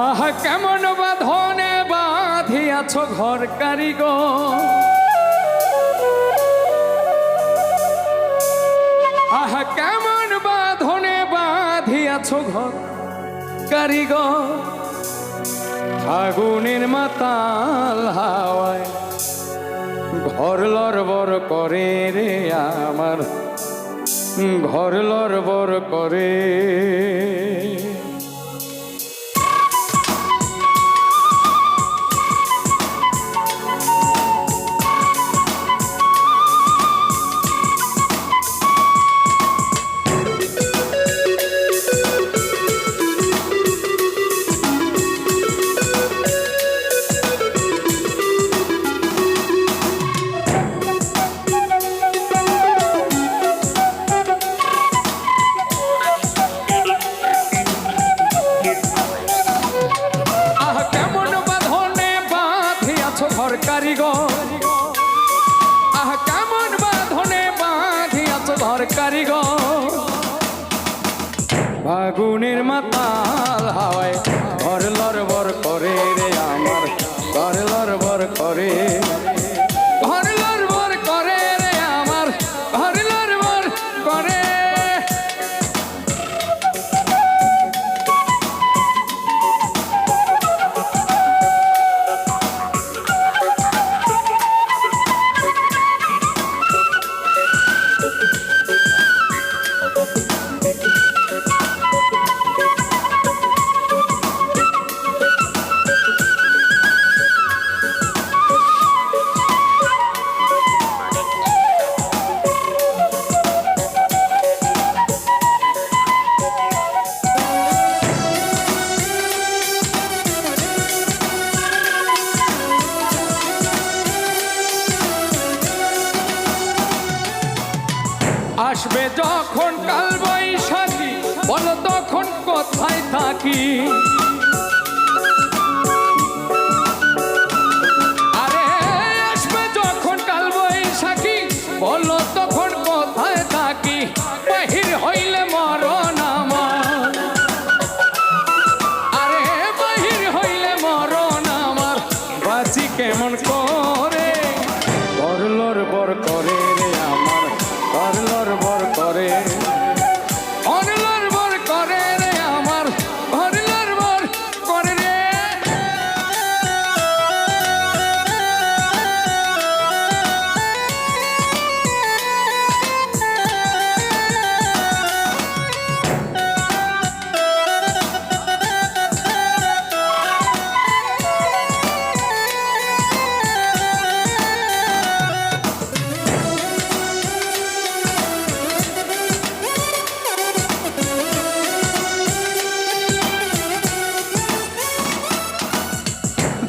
আহা, কেমন বাঁধনে বাঁধিয়াছ ঘর কারিগর? আহা, কেমন বাঁধনে বাঁধিয়াছ ঘর কারিগর? আগুনের মাতাল হাওয়ায় ঘর লরবর করে রে আমার, ঘর লরবর করে। কারিগর। ফাগুনের মাতাল হাওয়ায় ঘর লরবর করে। আসবে যখন কাল বৈশাখী, বলো তখন কোথায় থাকি? বৈশাখী, বলো তখন কোথায় থাকি? হইলে আরে, বাহির হইলে কেমন করে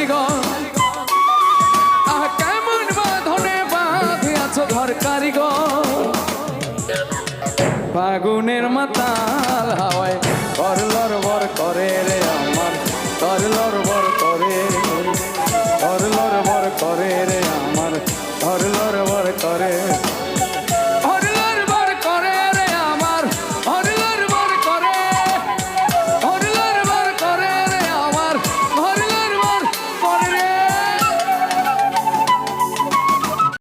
কারিগর। আহ, কেমন বাঁধনে বাঁধে আছো ঘর কারিগর। ফাগুনের মাতাল হাওয়ায় করলর বর করে রে আমার। করলর বর করে করলর বর করে